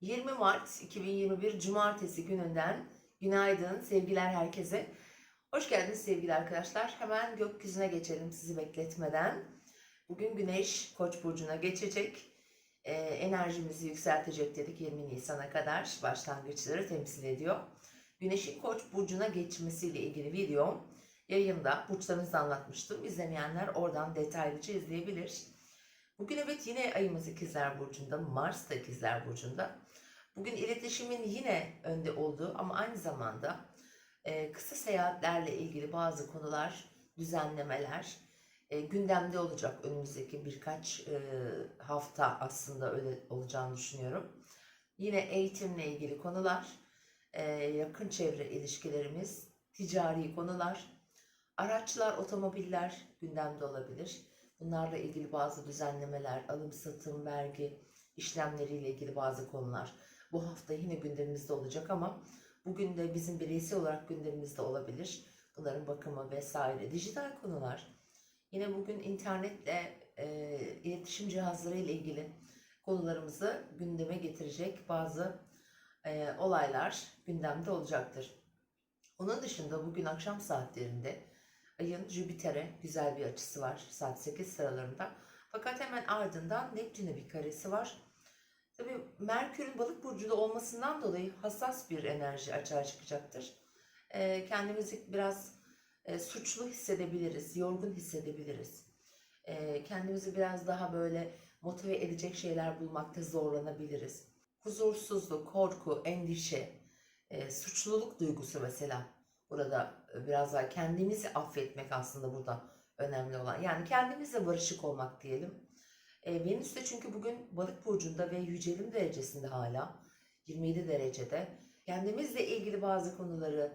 20 Mart 2021 Cumartesi gününden günaydın sevgiler herkese. Hoş geldiniz sevgili arkadaşlar. Hemen gökyüzüne geçelim sizi bekletmeden. Bugün Güneş Koç burcuna geçecek. Ee, enerjimizi yükseltecek dedik 20 Nisan'a kadar başlangıçları temsil ediyor. Güneşin Koç burcuna geçmesiyle ilgili video yayında burçlarınızı anlatmıştım. İzlemeyenler oradan detaylıca izleyebilir. Bugün evet yine ayımız ikizler burcunda, Mars da ikizler burcunda. Bugün iletişimin yine önde olduğu ama aynı zamanda e, kısa seyahatlerle ilgili bazı konular, düzenlemeler e, gündemde olacak önümüzdeki birkaç e, hafta aslında öyle olacağını düşünüyorum. Yine eğitimle ilgili konular, yakın çevre ilişkilerimiz, ticari konular, araçlar, otomobiller gündemde olabilir. Bunlarla ilgili bazı düzenlemeler, alım satım, vergi işlemleriyle ilgili bazı konular bu hafta yine gündemimizde olacak ama bugün de bizim bireysel olarak gündemimizde olabilir. Bunların bakımı vesaire. Dijital konular. Yine bugün internetle e, iletişim cihazları ile ilgili konularımızı gündeme getirecek bazı e, olaylar gündemde olacaktır. Onun dışında bugün akşam saatlerinde ayın Jüpiter'e güzel bir açısı var saat 8 sıralarında. Fakat hemen ardından Neptün'e bir karesi var. Tabii Merkür'ün balık burcunda olmasından dolayı hassas bir enerji açığa çıkacaktır. Ee, kendimizi biraz e, suçlu hissedebiliriz, yorgun hissedebiliriz. Ee, kendimizi biraz daha böyle motive edecek şeyler bulmakta zorlanabiliriz. Huzursuzluk, korku, endişe, e, suçluluk duygusu mesela burada biraz daha kendimizi affetmek aslında burada önemli olan. Yani kendimizle barışık olmak diyelim. E, Venüs de çünkü bugün balık burcunda ve yücelim derecesinde hala 27 derecede. Kendimizle ilgili bazı konuları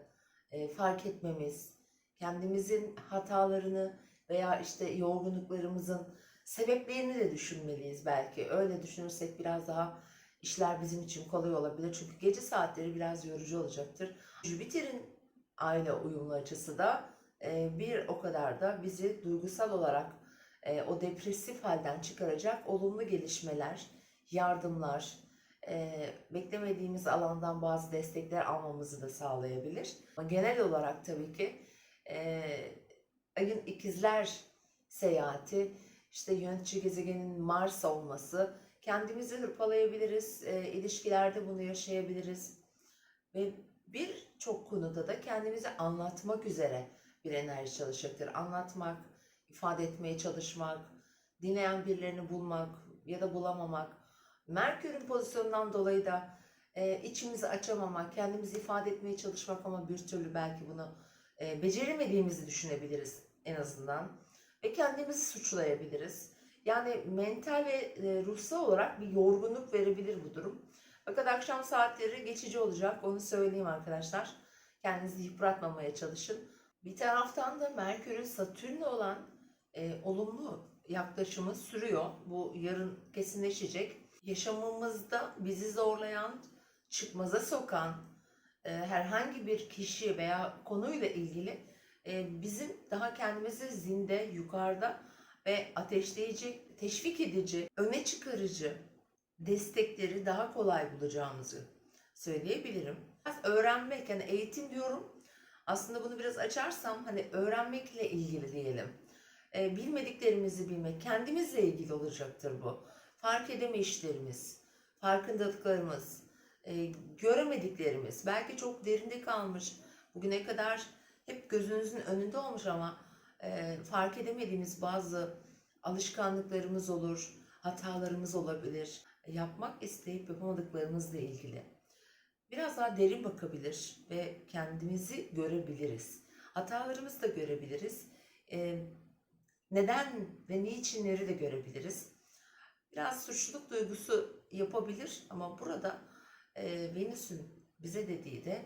e, fark etmemiz, kendimizin hatalarını veya işte yorgunluklarımızın sebeplerini de düşünmeliyiz belki. Öyle düşünürsek biraz daha işler bizim için kolay olabilir. Çünkü gece saatleri biraz yorucu olacaktır. Jüpiter'in aile uyumlu açısı da e, bir o kadar da bizi duygusal olarak e, o depresif halden çıkaracak olumlu gelişmeler, yardımlar, e, beklemediğimiz alandan bazı destekler almamızı da sağlayabilir. Ama genel olarak tabii ki e, ayın ikizler seyahati, işte yönetici gezegenin Mars olması, kendimizi hırpalayabiliriz, e, ilişkilerde bunu yaşayabiliriz ve birçok konuda da kendimizi anlatmak üzere bir enerji çalışacaktır. Anlatmak, ifade etmeye çalışmak, dinleyen birilerini bulmak ya da bulamamak. Merkür'ün pozisyonundan dolayı da e, içimizi açamamak, kendimizi ifade etmeye çalışmak ama bir türlü belki bunu e, beceremediğimizi düşünebiliriz en azından. Ve kendimizi suçlayabiliriz. Yani mental ve e, ruhsal olarak bir yorgunluk verebilir bu durum. Fakat akşam saatleri geçici olacak, onu söyleyeyim arkadaşlar. Kendinizi yıpratmamaya çalışın. Bir taraftan da Merkür'ün Satürn'le olan e, olumlu yaklaşımı sürüyor. Bu yarın kesinleşecek. Yaşamımızda bizi zorlayan, çıkmaza sokan e, herhangi bir kişi veya konuyla ilgili e, bizim daha kendimizi zinde, yukarıda ve ateşleyici, teşvik edici, öne çıkarıcı destekleri daha kolay bulacağımızı söyleyebilirim. Biraz öğrenmek, yani eğitim diyorum. Aslında bunu biraz açarsam hani öğrenmekle ilgili diyelim e, bilmediklerimizi bilmek, kendimizle ilgili olacaktır bu. Fark edeme işlerimiz, farkındalıklarımız, e, göremediklerimiz, belki çok derinde kalmış, bugüne kadar hep gözünüzün önünde olmuş ama e, fark edemediğimiz bazı alışkanlıklarımız olur, hatalarımız olabilir. Yapmak isteyip yapamadıklarımızla ilgili. Biraz daha derin bakabilir ve kendimizi görebiliriz. Hatalarımızı da görebiliriz. E, neden ve niçinleri de görebiliriz. Biraz suçluluk duygusu yapabilir ama burada e, Venüs'ün bize dediği de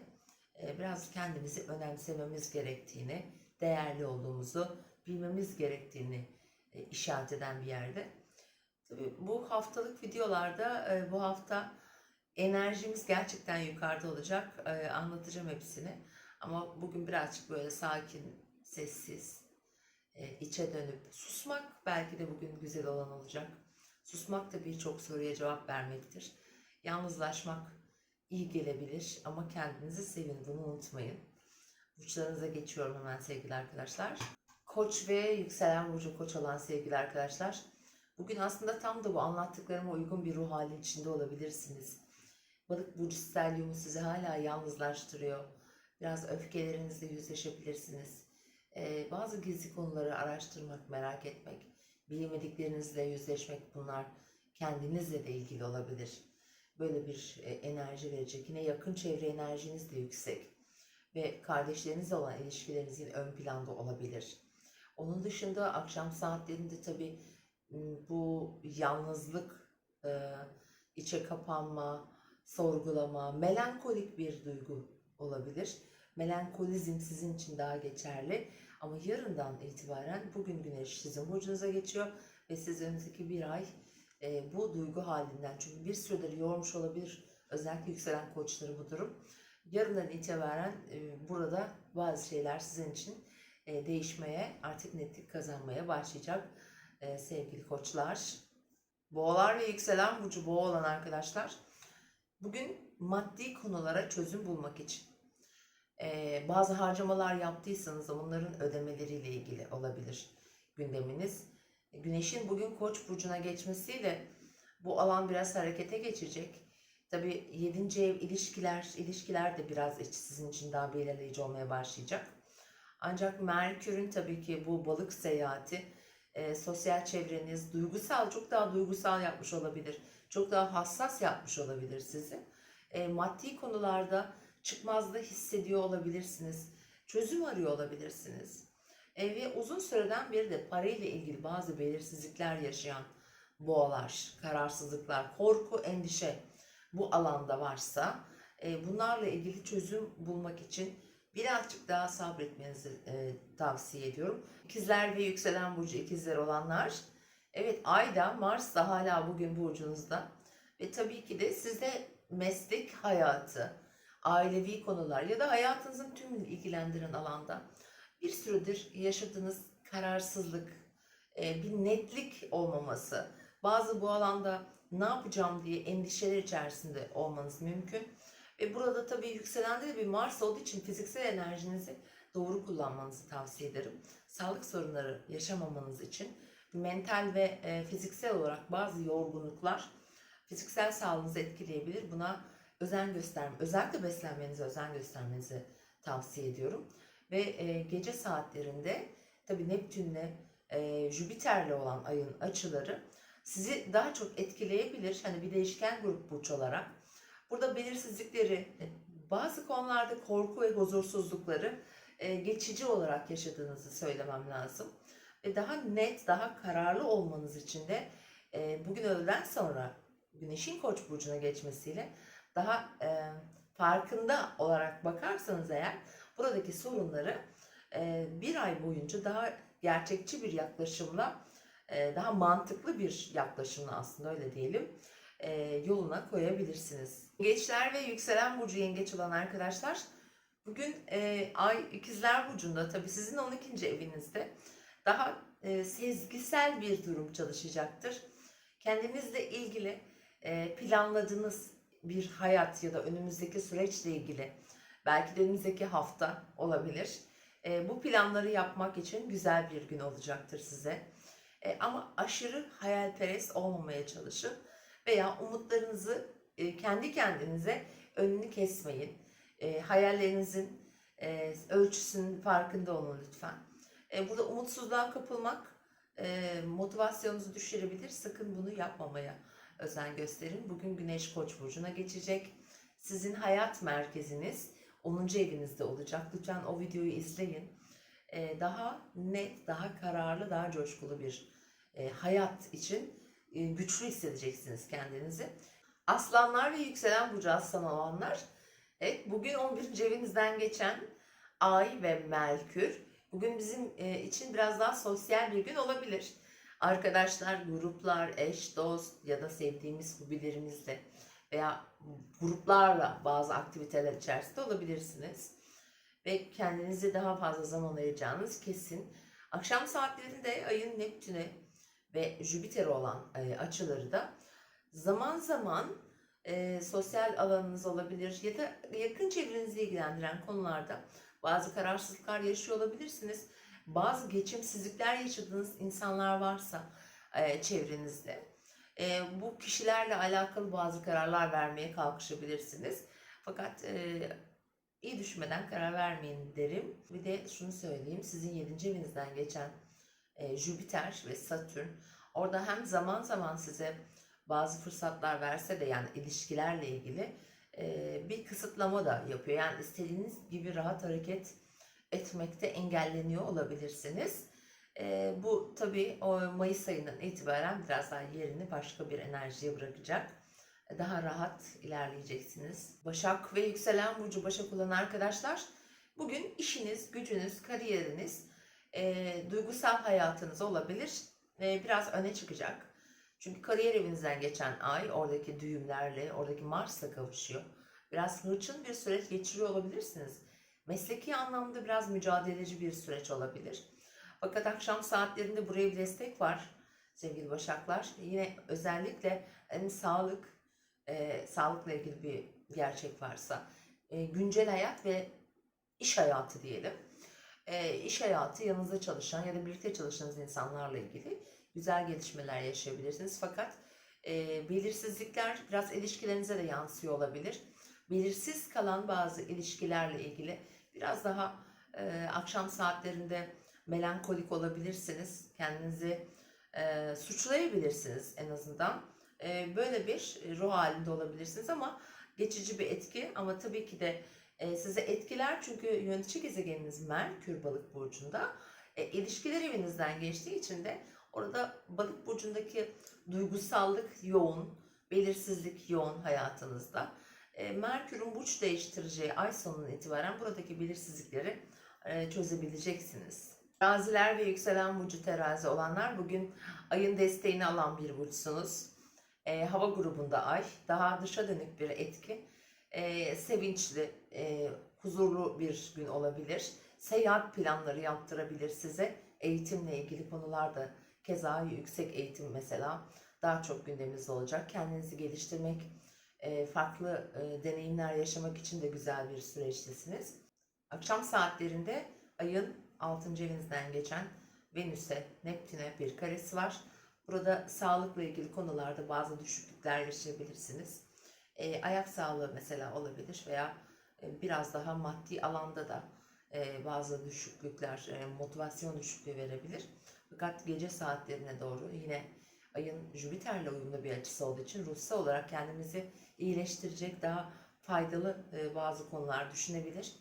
e, biraz kendimizi önemsememiz gerektiğini, değerli olduğumuzu bilmemiz gerektiğini e, işaret eden bir yerde. Tabii bu haftalık videolarda e, bu hafta enerjimiz gerçekten yukarıda olacak. E, anlatacağım hepsini. Ama bugün birazcık böyle sakin, sessiz, e, içe dönüp susmak belki de bugün güzel olan olacak. Susmak da birçok soruya cevap vermektir. Yalnızlaşmak iyi gelebilir ama kendinizi sevin bunu unutmayın. Burçlarınıza geçiyorum hemen sevgili arkadaşlar. Koç ve yükselen burcu koç olan sevgili arkadaşlar. Bugün aslında tam da bu anlattıklarıma uygun bir ruh hali içinde olabilirsiniz. Balık burcu stelyumu sizi hala yalnızlaştırıyor. Biraz öfkelerinizle yüzleşebilirsiniz. Bazı gizli konuları araştırmak, merak etmek, bilemediklerinizle yüzleşmek bunlar kendinizle de ilgili olabilir. Böyle bir e, enerji verecek. Yine yakın çevre enerjiniz de yüksek ve kardeşlerinizle olan ilişkileriniz yine ön planda olabilir. Onun dışında akşam saatlerinde tabii bu yalnızlık, içe kapanma, sorgulama, melankolik bir duygu olabilir. Melankolizm sizin için daha geçerli. Ama yarından itibaren bugün güneş sizin burcunuza geçiyor ve siz önümüzdeki bir ay e, bu duygu halinden çünkü bir süredir yormuş olabilir özellikle yükselen koçları bu durum. Yarından itibaren e, burada bazı şeyler sizin için e, değişmeye artık netlik kazanmaya başlayacak e, sevgili koçlar. Boğalar ve yükselen burcu boğa olan arkadaşlar bugün maddi konulara çözüm bulmak için bazı harcamalar yaptıysanız da bunların ödemeleriyle ilgili olabilir gündeminiz. Güneşin bugün Koç burcuna geçmesiyle bu alan biraz harekete geçecek. Tabii 7. ev ilişkiler, ilişkiler de biraz sizin için daha belirleyici olmaya başlayacak. Ancak Merkür'ün tabii ki bu balık seyahati e, sosyal çevreniz duygusal, çok daha duygusal yapmış olabilir. Çok daha hassas yapmış olabilir sizi. E, maddi konularda çıkmazda hissediyor olabilirsiniz. Çözüm arıyor olabilirsiniz. E, ve uzun süreden beri de parayla ilgili bazı belirsizlikler yaşayan boğalar, kararsızlıklar, korku, endişe bu alanda varsa e, bunlarla ilgili çözüm bulmak için birazcık daha sabretmenizi e, tavsiye ediyorum. İkizler ve yükselen burcu ikizler olanlar evet Ayda, Mars da hala bugün burcunuzda ve tabii ki de sizde meslek hayatı, ailevi konular ya da hayatınızın tümünü ilgilendiren alanda bir süredir yaşadığınız kararsızlık, e, bir netlik olmaması, bazı bu alanda ne yapacağım diye endişeler içerisinde olmanız mümkün. Ve burada tabii yükselende de bir Mars olduğu için fiziksel enerjinizi doğru kullanmanızı tavsiye ederim. Sağlık sorunları yaşamamanız için mental ve e, fiziksel olarak bazı yorgunluklar fiziksel sağlığınızı etkileyebilir. Buna özen gösterme, özellikle beslenmenize özen göstermenizi tavsiye ediyorum. Ve e, gece saatlerinde tabii Neptün'le e, Jüpiter'le olan ayın açıları sizi daha çok etkileyebilir. Hani bir değişken grup burç olarak. Burada belirsizlikleri, e, bazı konularda korku ve huzursuzlukları e, geçici olarak yaşadığınızı söylemem lazım. Ve daha net, daha kararlı olmanız için de e, bugün öğleden sonra Güneşin Koç burcuna geçmesiyle daha e, farkında olarak bakarsanız eğer buradaki sorunları e, bir ay boyunca daha gerçekçi bir yaklaşımla, e, daha mantıklı bir yaklaşımla aslında öyle diyelim e, yoluna koyabilirsiniz. Yengeçler ve yükselen burcu yengeç olan arkadaşlar bugün e, ay ikizler burcunda tabii sizin 12. evinizde daha e, sezgisel bir durum çalışacaktır. Kendinizle ilgili e, planladığınız bir hayat ya da önümüzdeki süreçle ilgili belki de önümüzdeki hafta olabilir. E, bu planları yapmak için güzel bir gün olacaktır size. E, ama aşırı hayalperest olmamaya çalışın veya umutlarınızı e, kendi kendinize önünü kesmeyin. E, hayallerinizin e, ölçüsünün farkında olun lütfen. E, burada umutsuzluğa kapılmak e, motivasyonunuzu düşürebilir. Sakın bunu yapmamaya özen gösterin. Bugün Güneş Koç burcuna geçecek. Sizin hayat merkeziniz 10. evinizde olacak. Lütfen o videoyu izleyin. E, daha net, daha kararlı, daha coşkulu bir e, hayat için e, güçlü hissedeceksiniz kendinizi. Aslanlar ve yükselen burcu aslan olanlar. Evet, bugün 11. evinizden geçen Ay ve Merkür. Bugün bizim e, için biraz daha sosyal bir gün olabilir. Arkadaşlar, gruplar, eş, dost ya da sevdiğimiz hobilerimizle veya gruplarla bazı aktiviteler içerisinde olabilirsiniz. Ve kendinize daha fazla zaman ayıracağınız kesin. Akşam saatlerinde ayın Neptün'e ve Jüpiter'e olan e, açıları da zaman zaman e, sosyal alanınız olabilir ya da yakın çevrenizi ilgilendiren konularda bazı kararsızlıklar yaşıyor olabilirsiniz. Bazı geçimsizlikler yaşadığınız insanlar varsa e, çevrenizde e, bu kişilerle alakalı bazı kararlar vermeye kalkışabilirsiniz. Fakat e, iyi düşünmeden karar vermeyin derim. Bir de şunu söyleyeyim sizin 7. evinizden geçen e, Jüpiter ve Satürn orada hem zaman zaman size bazı fırsatlar verse de yani ilişkilerle ilgili e, bir kısıtlama da yapıyor. Yani istediğiniz gibi rahat hareket etmekte engelleniyor olabilirsiniz. E, bu tabii o Mayıs ayından itibaren biraz daha yerini başka bir enerjiye bırakacak. Daha rahat ilerleyeceksiniz. Başak ve yükselen burcu Başak olan arkadaşlar bugün işiniz, gücünüz, kariyeriniz, e, duygusal hayatınız olabilir. E, biraz öne çıkacak. Çünkü kariyer evinizden geçen ay oradaki düğümlerle, oradaki Mars'la kavuşuyor. Biraz hırçın bir süreç geçiriyor olabilirsiniz. Mesleki anlamda biraz mücadeleci bir süreç olabilir. Fakat akşam saatlerinde buraya bir destek var sevgili Başaklar. Yine özellikle hani sağlık, e, sağlıkla ilgili bir gerçek varsa, e, güncel hayat ve iş hayatı diyelim. E, iş hayatı yanınızda çalışan ya da birlikte çalıştığınız insanlarla ilgili güzel gelişmeler yaşayabilirsiniz. Fakat e, belirsizlikler biraz ilişkilerinize de yansıyor olabilir. Belirsiz kalan bazı ilişkilerle ilgili biraz daha e, akşam saatlerinde melankolik olabilirsiniz. Kendinizi e, suçlayabilirsiniz en azından. E, böyle bir ruh halinde olabilirsiniz ama geçici bir etki ama tabii ki de e, size etkiler çünkü yönetici gezegeniniz Merkür balık burcunda. E, ilişkiler evinizden geçtiği için de orada balık burcundaki duygusallık yoğun, belirsizlik yoğun hayatınızda. E, Merkür'ün burç değiştireceği ay sonundan itibaren buradaki belirsizlikleri e, çözebileceksiniz. Teraziler ve yükselen burcu terazi olanlar bugün ayın desteğini alan bir burçsunuz. E, hava grubunda ay, daha dışa dönük bir etki. E, sevinçli, e, huzurlu bir gün olabilir. Seyahat planları yaptırabilir size. Eğitimle ilgili konularda keza yüksek eğitim mesela daha çok gündeminizde olacak. Kendinizi geliştirmek, farklı e, deneyimler yaşamak için de güzel bir süreçtesiniz. Akşam saatlerinde ayın 6. evinizden geçen Venüs'e, Neptün'e bir karesi var. Burada sağlıkla ilgili konularda bazı düşüklükler yaşayabilirsiniz. E, ayak sağlığı mesela olabilir veya e, biraz daha maddi alanda da e, bazı düşüklükler, e, motivasyon düşüklüğü verebilir. Fakat gece saatlerine doğru yine ayın Jüpiter'le uyumlu bir açısı olduğu için ruhsal olarak kendimizi iyileştirecek daha faydalı e, bazı konular düşünebilir.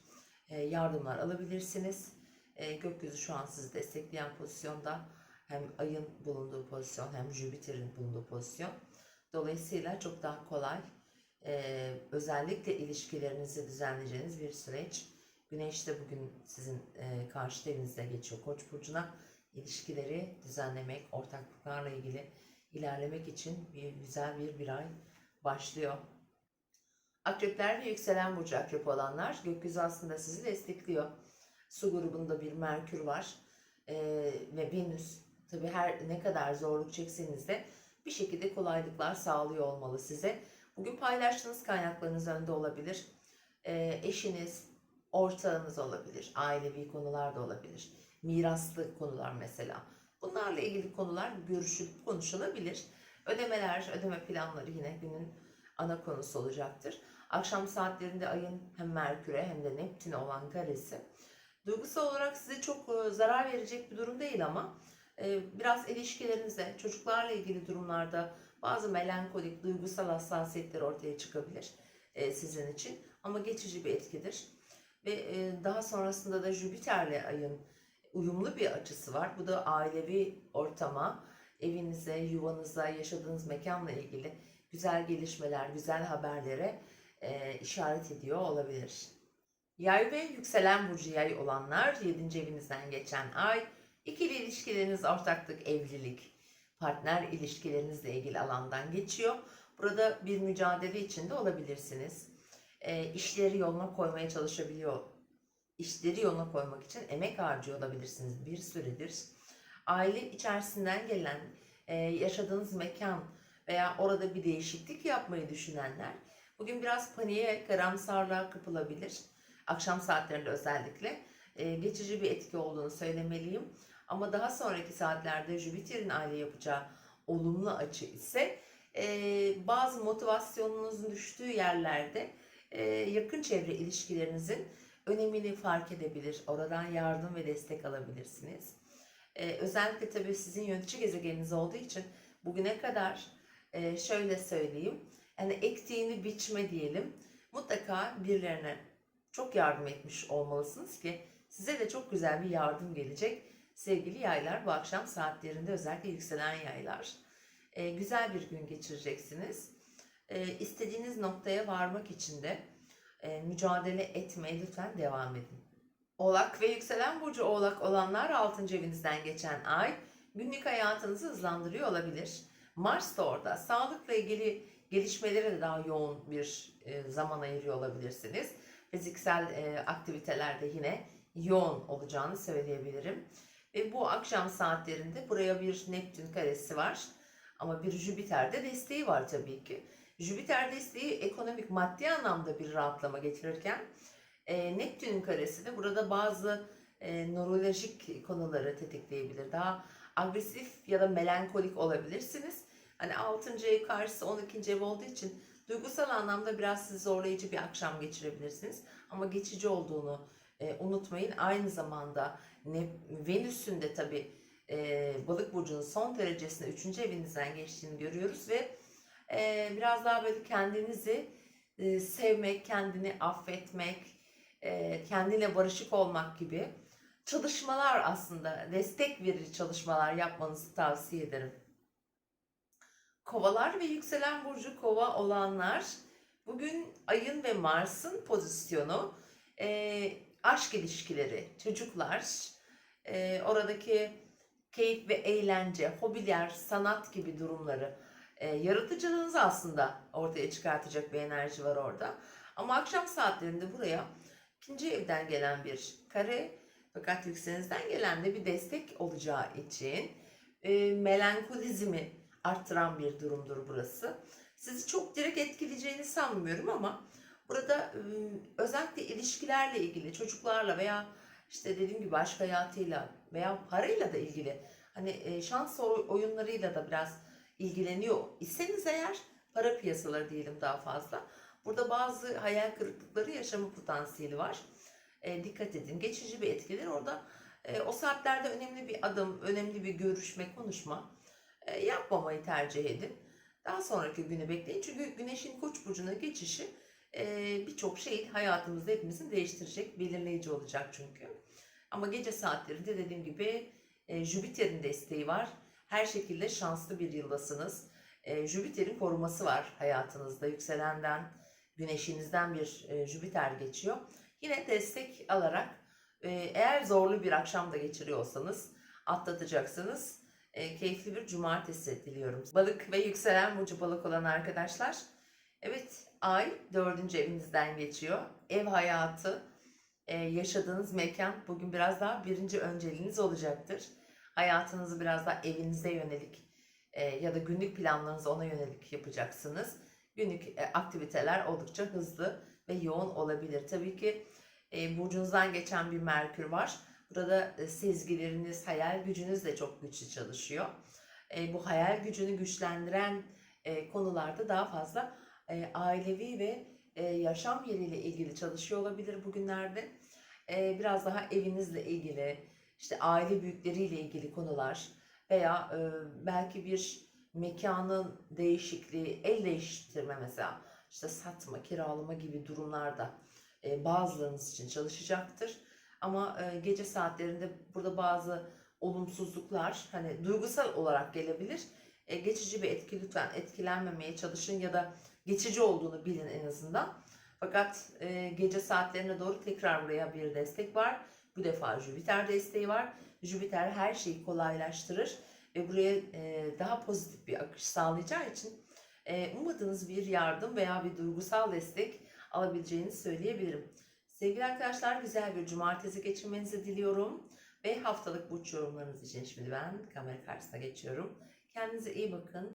E, yardımlar alabilirsiniz. E, gökyüzü şu an sizi destekleyen pozisyonda hem ayın bulunduğu pozisyon hem Jüpiter'in bulunduğu pozisyon. Dolayısıyla çok daha kolay özellikle ilişkilerinizi düzenleyeceğiniz bir süreç. Güneş de bugün sizin karşı evinizde geçiyor Koç burcuna. İlişkileri düzenlemek, ortaklıklarla ilgili ilerlemek için bir güzel bir bir ay başlıyor. Akrepler ve yükselen burcu akrep olanlar gökyüzü aslında sizi destekliyor. Su grubunda bir Merkür var e, ve Venüs. Tabi her ne kadar zorluk çekseniz de bir şekilde kolaylıklar sağlıyor olmalı size. Bugün paylaştığınız kaynaklarınız önde olabilir. E, eşiniz, ortağınız olabilir. Ailevi konular da olabilir. Miraslı konular mesela. Bunlarla ilgili konular görüşülüp konuşulabilir. Ödemeler, ödeme planları yine günün ana konusu olacaktır. Akşam saatlerinde ayın hem Merkür'e hem de Neptün'e olan karesi. Duygusal olarak size çok e, zarar verecek bir durum değil ama e, biraz ilişkilerinizde, çocuklarla ilgili durumlarda bazı melankolik, duygusal hassasiyetler ortaya çıkabilir e, sizin için. Ama geçici bir etkidir. Ve daha sonrasında da Jüpiter'le ayın uyumlu bir açısı var. Bu da ailevi ortama, evinize, yuvanıza, yaşadığınız mekanla ilgili güzel gelişmeler, güzel haberlere e, işaret ediyor olabilir. Yay ve yükselen burcu yay olanlar 7. evinizden geçen ay ikili ilişkileriniz, ortaklık, evlilik, partner ilişkilerinizle ilgili alandan geçiyor. Burada bir mücadele içinde olabilirsiniz. E, işleri yoluna koymaya çalışabiliyor. İşleri yoluna koymak için emek harcıyor olabilirsiniz bir süredir. Aile içerisinden gelen, e, yaşadığınız mekan, veya orada bir değişiklik yapmayı düşünenler bugün biraz paniğe, karamsarlığa kapılabilir. Akşam saatlerinde özellikle e, geçici bir etki olduğunu söylemeliyim. Ama daha sonraki saatlerde Jüpiter'in aile yapacağı olumlu açı ise e, bazı motivasyonunuzun düştüğü yerlerde e, yakın çevre ilişkilerinizin önemini fark edebilir. Oradan yardım ve destek alabilirsiniz. E, özellikle tabii sizin yönetici gezegeniniz olduğu için bugüne kadar e, şöyle söyleyeyim. Yani ektiğini biçme diyelim. Mutlaka birilerine çok yardım etmiş olmalısınız ki size de çok güzel bir yardım gelecek. Sevgili yaylar bu akşam saatlerinde özellikle yükselen yaylar. E, güzel bir gün geçireceksiniz. E, istediğiniz noktaya varmak için de e, mücadele etmeye lütfen devam edin. Oğlak ve yükselen burcu oğlak olanlar 6. evinizden geçen ay günlük hayatınızı hızlandırıyor olabilir. Mars da orada. Sağlıkla ilgili gelişmelere de daha yoğun bir e, zaman ayırıyor olabilirsiniz. Fiziksel e, aktivitelerde yine yoğun olacağını söyleyebilirim. Ve bu akşam saatlerinde buraya bir Neptün karesi var. Ama bir Jüpiter de desteği var tabii ki. Jüpiter desteği ekonomik maddi anlamda bir rahatlama getirirken e, Neptün'ün karesi de burada bazı e, nörolojik konuları tetikleyebilir. Daha agresif ya da melankolik olabilirsiniz. Hani 6. ev karşısı 12. ev olduğu için duygusal anlamda biraz sizi zorlayıcı bir akşam geçirebilirsiniz. Ama geçici olduğunu e, unutmayın. Aynı zamanda Venüs'ün de tabii e, balık burcunun son derecesinde 3. evinizden geçtiğini görüyoruz ve e, biraz daha böyle kendinizi e, sevmek, kendini affetmek, e, kendiyle barışık olmak gibi çalışmalar aslında destek verici çalışmalar yapmanızı tavsiye ederim. Kovalar ve yükselen burcu kova olanlar bugün ayın ve Mars'ın pozisyonu e, aşk ilişkileri, çocuklar, e, oradaki keyif ve eğlence, hobiler, sanat gibi durumları e, yaratıcılığınızı aslında ortaya çıkartacak bir enerji var orada. Ama akşam saatlerinde buraya ikinci evden gelen bir kare fakat yükselenizden gelen de bir destek olacağı için e, melankolizmi arttıran bir durumdur burası. Sizi çok direkt etkileyeceğini sanmıyorum ama burada e, özellikle ilişkilerle ilgili çocuklarla veya işte dediğim gibi aşk hayatıyla veya parayla da ilgili hani e, şans oy- oyunlarıyla da biraz ilgileniyor iseniz eğer para piyasaları diyelim daha fazla. Burada bazı hayal kırıklıkları yaşama potansiyeli var. E, dikkat edin. Geçici bir etkidir. Orada e, o saatlerde önemli bir adım, önemli bir görüşme, konuşma e, yapmamayı tercih edin. Daha sonraki günü bekleyin. Çünkü Güneş'in Koç burcuna geçişi e, birçok şeyi hayatımızda hepimizin değiştirecek, belirleyici olacak çünkü. Ama gece saatlerinde dediğim gibi e, Jüpiter'in desteği var. Her şekilde şanslı bir yıldasınız. E, Jüpiter'in koruması var hayatınızda. Yükselenden, güneşinizden bir e, Jüpiter geçiyor. Yine destek alarak e, eğer zorlu bir akşam da geçiriyorsanız atlatacaksınız. E, keyifli bir cumartesi diliyorum. Balık ve yükselen burcu balık olan arkadaşlar. Evet ay dördüncü evinizden geçiyor. Ev hayatı, e, yaşadığınız mekan bugün biraz daha birinci önceliğiniz olacaktır. Hayatınızı biraz daha evinize yönelik e, ya da günlük planlarınızı ona yönelik yapacaksınız. Günlük e, aktiviteler oldukça hızlı ve yoğun olabilir. Tabii ki e, burcunuzdan geçen bir Merkür var. Burada e, sezgileriniz, hayal gücünüz de çok güçlü çalışıyor. E, bu hayal gücünü güçlendiren e, konularda daha fazla e, ailevi ve e, yaşam yeriyle ilgili çalışıyor olabilir bugünlerde. E, biraz daha evinizle ilgili, işte aile büyükleriyle ilgili konular veya e, belki bir mekanın değişikliği, el değiştirme mesela, işte satma, kiralama gibi durumlarda e, bazılarınız için çalışacaktır. Ama e, gece saatlerinde burada bazı olumsuzluklar hani duygusal olarak gelebilir. E, geçici bir etki lütfen etkilenmemeye çalışın ya da geçici olduğunu bilin en azından. Fakat e, gece saatlerine doğru tekrar buraya bir destek var. Bu defa Jüpiter desteği var. Jüpiter her şeyi kolaylaştırır ve buraya e, daha pozitif bir akış sağlayacağı için e, ummadığınız bir yardım veya bir duygusal destek alabileceğinizi söyleyebilirim. Sevgili arkadaşlar güzel bir cumartesi geçirmenizi diliyorum. Ve haftalık burç yorumlarınız için şimdi ben kamera karşısına geçiyorum. Kendinize iyi bakın.